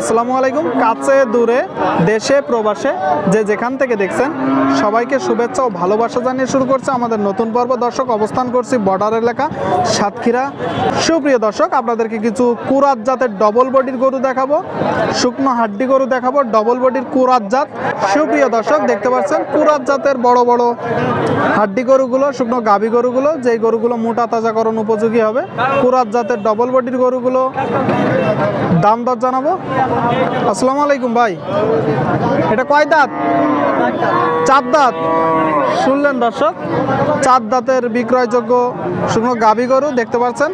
আসসালামু আলাইকুম। কাছে, দূরে, দেশে, প্রবাসে, যে যেখান থেকে দেখছেন, সবাইকে শুভেচ্ছা ও ভালোবাসা জানিয়ে শুরু করছে আমাদের নতুন পর্ব। দর্শক, অবস্থান করছি বর্ডার এলাকা, সাতক্ষীরা। সুপ্রিয় দর্শক, আপনাদেরকে কিছু কুরাত জাতের ডবল বডির গরু দেখাবো। শুকনো হাড্ডি গরু দেখাবো ডবল বডির কুরাত জাত। সুপ্রিয় দর্শক, দেখতে পাচ্ছেন কুরাত জাতের বড় বড় হাড্ডি গরুগুলো, শুকনো গাভী গরুগুলো, যেই গরুগুলো মোটা তাজাকরণ উপযোগী হবে। কুরাত জাতের ডবল বডির গরুগুলো দাম দর জানাব। আসসালামু আলাইকুম ভাই। এটা কয় দাঁত? চার দাঁত। শুনলেন দর্শক, চার দাঁতের বিক্রয়যোগ্য শুকনো গাভী গরু দেখতে পাচ্ছেন।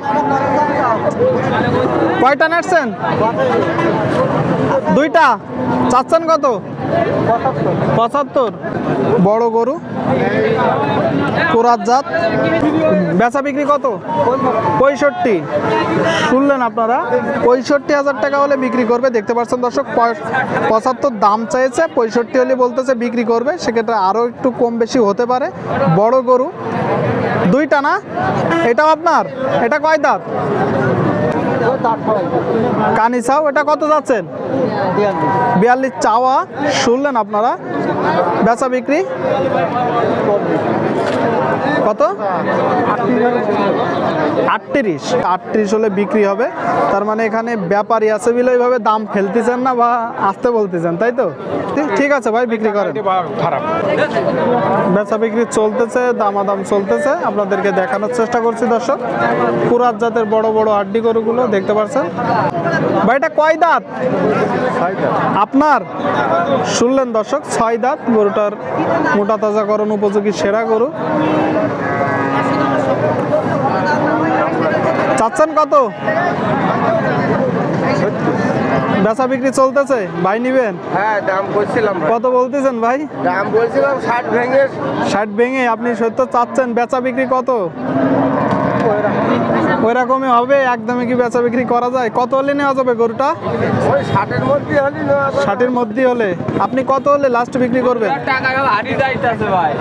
কয়টা নাটছেন? দুইটা? চাচ্ছেন কত? পঁচাত্তর। বড় গরু? কোরাত জাত? বেচা বিক্রি কত? পঁয়ষট্টি। শুনলেন আপনারা? পঁয়ষট্টি হাজার টাকা হলে বিক্রি করবে, দেখতে পাচ্ছেন দর্শক পঁচাত্তর দাম চাইছে, পঁয়ষট্টি হলে বলতেছে বিক্রি করবে, সেক্ষেত্রে আরও একটু কম বেশি হতে পারে। বড় গরু। দুইটা না? এটাও আপনার? এটা কয় দাঁত? কানিসাও এটা কত যাচ্ছেন? বিয়াল্লিশ চাওয়া শুনলেন আপনারা? বেচা বিক্রি? কত? আটত্রিশ। আটত্রিশ হলে বিক্রি হবে। তার মানে এখানে ব্যাপারী আছে বলে এইভাবে দাম ফেলতেছেন না বা আসতে বলতেছেন তাই তো? ঠিক- আছে ভাই বিক্রি করেন। খারাপ। বেচা বিক্রি চলতেছে দামাদাম চলতেছে। আপনাদেরকে দেখানোর চেষ্টা করছি দর্শক। পুরাত জাতের বড় বড় আড্ডি গরুগুলো দেখতে পাচ্ছেন ভাই এটা কয় দাঁত? আপনার? শুনলেন দর্শক ছয় দাঁত। গরুটার মোটা তাজাকরণ উপযোগী সেরা গরু। চাচ্ছেন কত? বেচা বিক্রি চলতেছে? ভাই নিবেন? হ্যাঁ দাম বলছিলাম কত বলতেছেন ভাই? দাম বলছিলাম ষাট ভেঙে। ষাট ভেঙে আপনি সত্য চাচ্ছেন বেচা বিক্রি কত? ওই রকমই হবে একদমই কি বেচা বিক্রি করা যায়? কত হলে নেওয়া যাবে গরুটা? ষাটের মধ্যে হলি ষাটের মধ্যে হলে। আপনি কত হলে লাস্ট বিক্রি করবেন? টাকা হারি যাইতেছে ভাই।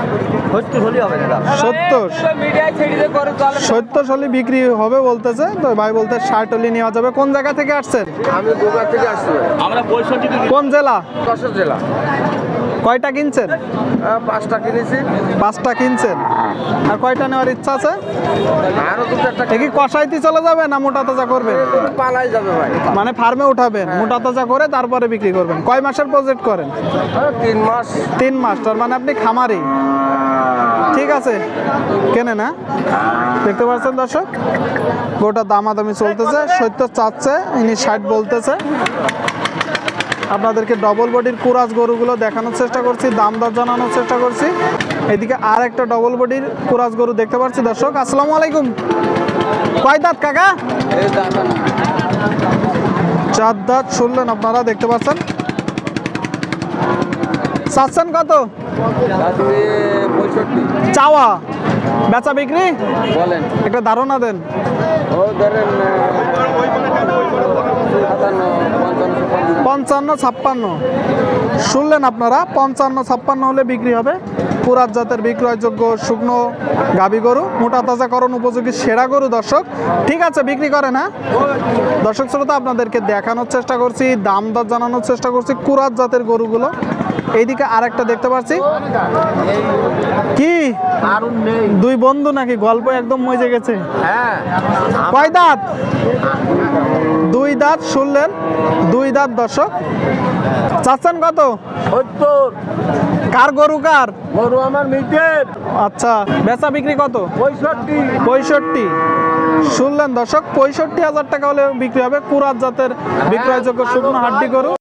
সত্যি হলি হবে না সত্তর? সত্তর হলে বিক্রি হবে বলতেছে তো ভাই বলতে ষাট হলে নেওয়া যাবে। কোন জায়গা থেকে আসছেন? আমি থেকে আসছি। আমরা কোন জেলা? জেলা। কয়টা কিনছেন? হ্যাঁ, পাঁচটা কিনেছি। পাঁচটা কিনছেন। আর কয়টা নেওয়ার ইচ্ছা আছে? আরও দু চারটা কি কষাইতে চলে যাবে না মোটা তাজা করবেন পালাই যাবে ভাই। মানে ফার্মে উঠাবেন মোটা তাজা করে তারপরে বিক্রি করবেন। কয় মাসের প্রজেক্ট করেন? হ্যাঁ, তিন মাস। তিন মাস তার মানে আপনি খামারি। ঠিক আছে। কেনে না দেখতে পাচ্ছেন দর্শক? গোটা দামাদামি চলতেছে সত্তর চাচ্ছে ইনি ষাট বলতেছে। আপনাদেরকে ডবল বডির কুরাজ গরুগুলো দেখানোর চেষ্টা করছি দাম দর জানানোর চেষ্টা করছি। এদিকে আর একটা ডবল বডির কুরাজ গরু দেখতে পাচ্ছি দর্শক আসসালামু আলাইকুম। কয় দাঁত কাকা? চার দাঁত শুনলেন আপনারা দেখতে পাচ্ছেন? চাচ্ছেন কত? চাওয়া। বেচা বিক্রি? বলেন। একটা ধারণা দেন। ও ধরেন পঞ্চান্ন ছাপ্পান্ন। শুনলেন আপনারা, পঞ্চান্ন ছাপ্পান্ন হলে বিক্রি হবে। পুরাত জাতের বিক্রয়যোগ্য শুকনো গাবি গরু, মোটা তাজাকরণ উপযোগী সেরা গরু, দর্শক। ঠিক আছে, বিক্রি করে না দর্শক শ্রোতা, আপনাদেরকে দেখানোর চেষ্টা করছি, দাম দর জানানোর চেষ্টা করছি কুরাত জাতের গরুগুলো। এইদিকে আরেকটা দেখতে পাচ্ছি। কি? দুই বন্ধু নাকি? গল্প একদম মজে গেছে। হ্যাঁ। কয় দাঁত? দুই দাঁত শুনলেন দুই দাঁত দর্শক। চাচ্ছেন কত? কার গরু কার? গরু আমার মিটের। আচ্ছা বেচা বিক্রি কত? পঁয়ষট্টি। পঁয়ষট্টি। শুনলেন দর্শক পঁয়ষট্টি হাজার টাকা হলে বিক্রি হবে। কুরাত জাতের বিক্রয়যোগ্য শুকনো হাড্ডি গরু।